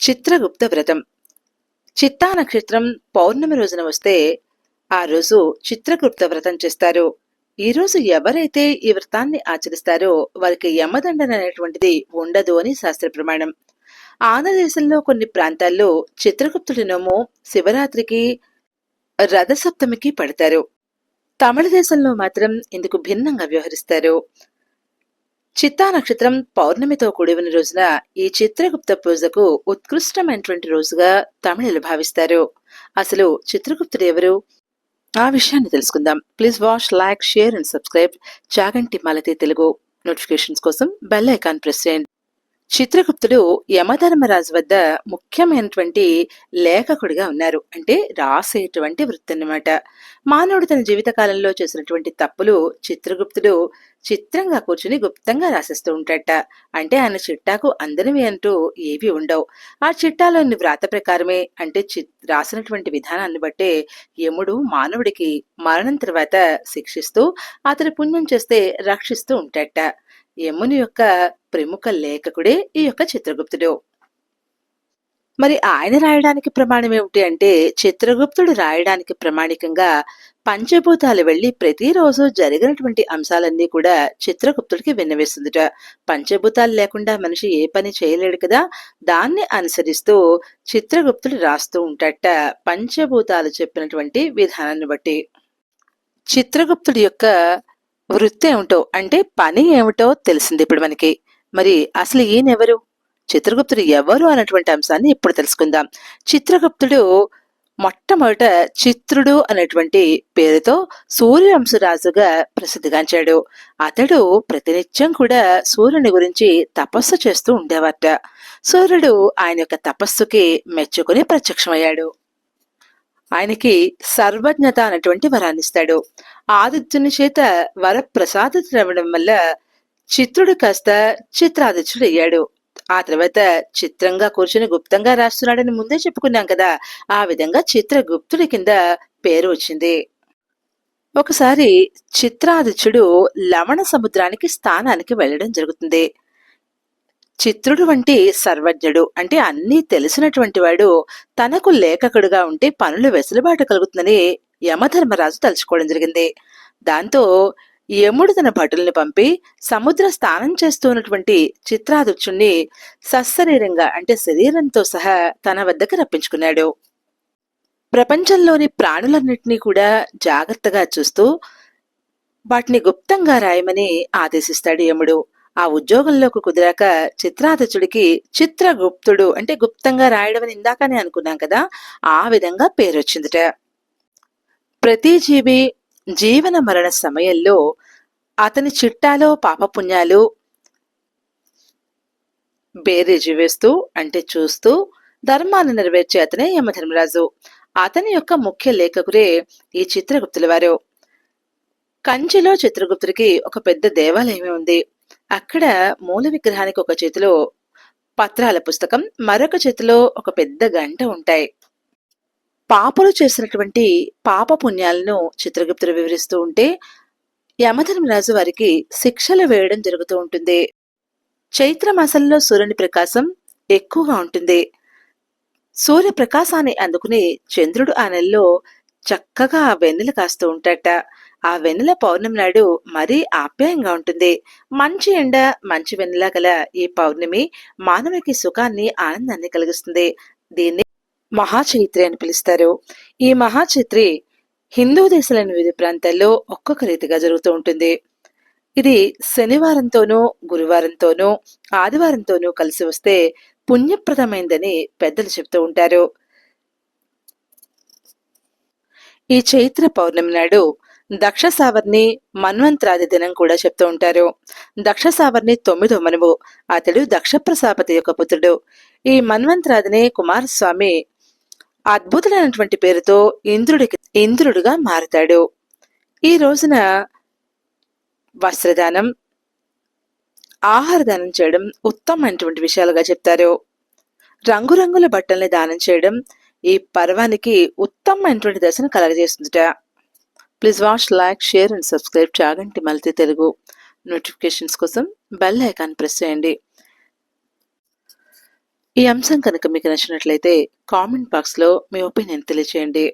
చిత్రగుప్త వ్రతం చిత్తా నక్షత్రం పౌర్ణమి రోజున వస్తే ఆ రోజు చిత్రగుప్త వ్రతం చేస్తారు. ఈ రోజు ఎవరైతే ఈ వ్రతాన్ని ఆచరిస్తారో వారికి యమదండన అనేటువంటిది ఉండదు అని శాస్త్ర ప్రమాణం. ఆంధ్రదేశంలో కొన్ని ప్రాంతాల్లో చిత్రగుప్తుడి నోము శివరాత్రికి రథసప్తమికి పడతారు. తమిళ దేశంలో మాత్రం ఇందుకు భిన్నంగా వ్యవహరిస్తారు. చిత్తా నక్షత్రం పౌర్ణమితో కూడిన రోజున ఈ చిత్రగుప్త పూజకు ఉత్కృష్టమైనటువంటి రోజుగా తమిళులు భావిస్తారు. అసలు చిత్రగుప్తుడు ఎవరు? ఆ విషయాన్ని తెలుసుకుందాం. Please watch like share and subscribe. Chaganti Malathi Telugu notifications కోసం బెల్ ఐకాన్ ప్రెస్ చేయండి. చిత్రగుప్తుడు యమధర్మరాజు వద్ద ముఖ్యమైనటువంటి లేఖకుడిగా ఉన్నారు. అంటే రాసేటువంటి వృత్తి అన్నమాట మానవుడు తన జీవితకాలంలో చేసినటువంటి తప్పులు చిత్రగుప్తుడు చిత్రంగా కూర్చుని గుప్తంగా రాసేస్తూ ఉంటాడట. అంటే ఆయన చిట్టాకు అందనివి అంటూ ఏవి ఉండవు. ఆ చిట్టాలోని వ్రాత ప్రకారమే అంటే రాసినటువంటి విధానాన్ని బట్టే యముడు మానవుడికి మరణం తర్వాత శిక్షిస్తూ అతని పుణ్యం చేస్తే రక్షిస్తూ ఉంటాడట. యముని యొక్క ప్రముఖ లేఖకుడే ఈ యొక్క చిత్రగుప్తుడు. మరి ఆయన రాయడానికి ప్రమాణం ఏమిటి అంటే చిత్రగుప్తుడు రాయడానికి ప్రమాణికంగా పంచభూతాలు వెళ్ళి ప్రతిరోజు జరిగినటువంటి అంశాలన్నీ కూడా చిత్రగుప్తుడికి విన్నవేస్తుందిట. పంచభూతాలు లేకుండా మనిషి ఏ పని చేయలేడు కదా దాన్ని అనుసరిస్తూ చిత్రగుప్తుడు రాస్తూ ఉంటాట పంచభూతాలు చెప్పినటువంటి విధానాన్ని బట్టి. చిత్రగుప్తుడి యొక్క వృత్తి ఏమిటో అంటే పని ఏమిటో తెలిసింది ఇప్పుడు మనకి. మరి అసలు ఈయనెవరు చిత్రగుప్తుడు ఎవరు అన్నటువంటి అంశాన్ని ఇప్పుడు తెలుసుకుందాం. చిత్రగుప్తుడు మొట్టమొదట చిత్రుడు అనేటువంటి పేరుతో సూర్యవంశరాజుగా ప్రసిద్ధిగాంచాడు. అతడు ప్రతినిత్యం కూడా సూర్యుని గురించి తపస్సు చేస్తూ ఉండేవాట సూర్యుడు ఆయన యొక్క తపస్సుకి మెచ్చుకుని ప్రత్యక్షమయ్యాడు. ఆయనకి సర్వజ్ఞత అనేటువంటి వరాన్నిస్తాడు ఆదిత్యుని చేత వరప్రసాదితమవడం వల్ల చిత్రుడు కాస్త చిత్రాదిత్యుడు అయ్యాడు ఆ తర్వాత చిత్రంగా కూర్చుని గుప్తంగా రాస్తున్నాడని ముందే చెప్పుకున్నాం కదా ఆ విధంగా చిత్రగుప్తుడి కింద పేరు వచ్చింది. ఒకసారి చిత్రాదిత్యుడు లవణ సముద్రానికి స్థానానికి వెళ్ళడం జరుగుతుంది. చిత్రుడు వంటి సర్వజ్ఞుడు. అంటే అన్నీ తెలిసినటువంటి వాడు తనకు లేఖకుడుగా ఉంటే పనులు వెసులుబాటు కలుగుతుందని యమధర్మరాజు తలుచుకోవడం జరిగింది. దాంతో యముడు తన భటుల్ని పంపి సముద్ర స్నానం చేస్తున్నటువంటి చిత్రాదుచుణ్ణి సశరీరంగా అంటే శరీరంతో సహా తన వద్దకు రప్పించుకున్నాడు. ప్రపంచంలోని ప్రాణులన్నింటినీ కూడా జాగ్రత్తగా చూస్తూ వాటిని గుప్తంగా రాయమని ఆదేశిస్తాడు యముడు. ఆ ఉద్యోగంలోకి కుదిరాక చిత్రాదచుడికి చిత్రగుప్తుడు అంటే గుప్తంగా రాయడం అని ఇందాకనే అనుకున్నాం కదా ఆ విధంగా పేరు వచ్చిందిట ప్రతి జీవి జీవన మరణ సమయంలో అతని చిట్టాలో పాపపుణ్యాలు బేరేజీ వేస్తూ అంటే చూస్తూ ధర్మాన్ని నెరవేర్చే అతనే యమధర్మరాజు. అతని యొక్క ముఖ్య లేఖకురే ఈ చిత్రగుప్తుల వారు. కంచిలో చిత్రగుప్తుడికి ఒక పెద్ద దేవాలయమే ఉంది. అక్కడ మూల విగ్రహానికి ఒక చేతిలో పత్రాల పుస్తకం మరొక చేతిలో ఒక పెద్ద గంట ఉంటాయి. పాపలు చేసినటువంటి పాప పుణ్యాలను చిత్రగుప్తుడు వివరిస్తూ ఉంటే యమధర్మరాజు వారికి శిక్షలు వేయడం జరుగుతూ ఉంటుంది. చైత్రమాసంలో సూర్యుని ప్రకాశం ఎక్కువగా ఉంటుంది. సూర్య ప్రకాశాన్ని అందుకుని చంద్రుడు ఆ నెలలో చక్కగా వెన్నెల కాస్తూ ఉంటాట ఆ వెన్నెల పౌర్ణమి నాడు మరీ ఆప్యాయంగా ఉంటుంది. మంచి ఎండ మంచి వెన్నెల గల ఈ పౌర్ణమి మానవునికి సుఖాన్ని ఆనందాన్ని కలిగిస్తుంది. దీన్ని మహాచైత్రి అని పిలుస్తారు. ఈ మహాచైత్రి హిందూ దేశాలైన వివిధ ప్రాంతాల్లో ఒక్కొక్క రీతిగా జరుగుతూ ఉంటుంది. ఇది శనివారంతోనూ గురువారంతోనూ ఆదివారంతోనూ కలిసి వస్తే పుణ్యప్రదమైందని పెద్దలు చెప్తూ ఉంటారు. ఈ చైత్ర పౌర్ణమి నాడు దక్ష సావర్ని మన్వంతరాది దినం కూడా చెప్తూ ఉంటారు. దక్ష సావర్ని తొమ్మిదో మనువు అతడు దక్ష ప్రజాపతి యొక్క పుత్రుడు. ఈ మన్వంతరాదిని కుమారస్వామి అద్భుతమైనటువంటి పేరుతో ఇంద్రుడికి ఇంద్రుడుగా మారుతాడు. ఈ రోజున వస్త్రదానం ఆహార దానం చేయడం ఉత్తమమైనటువంటి విషయాలుగా చెప్తారు. రంగురంగుల బట్టల్ని దానం చేయడం ఈ పర్వానికి ఉత్తమమైనటువంటి దశను కలగజేస్తుందిట please watch like share and subscribe Chaganti Malathi Telugu notifications కోసం బెల్ ఐకాన్ ప్రెస్ చేయండి. ఈ అంశం కనుక మీకు నచ్చినట్లయితే కామెంట్ బాక్స్లో మీ ఒపీనియన్ తెలియచేయండి.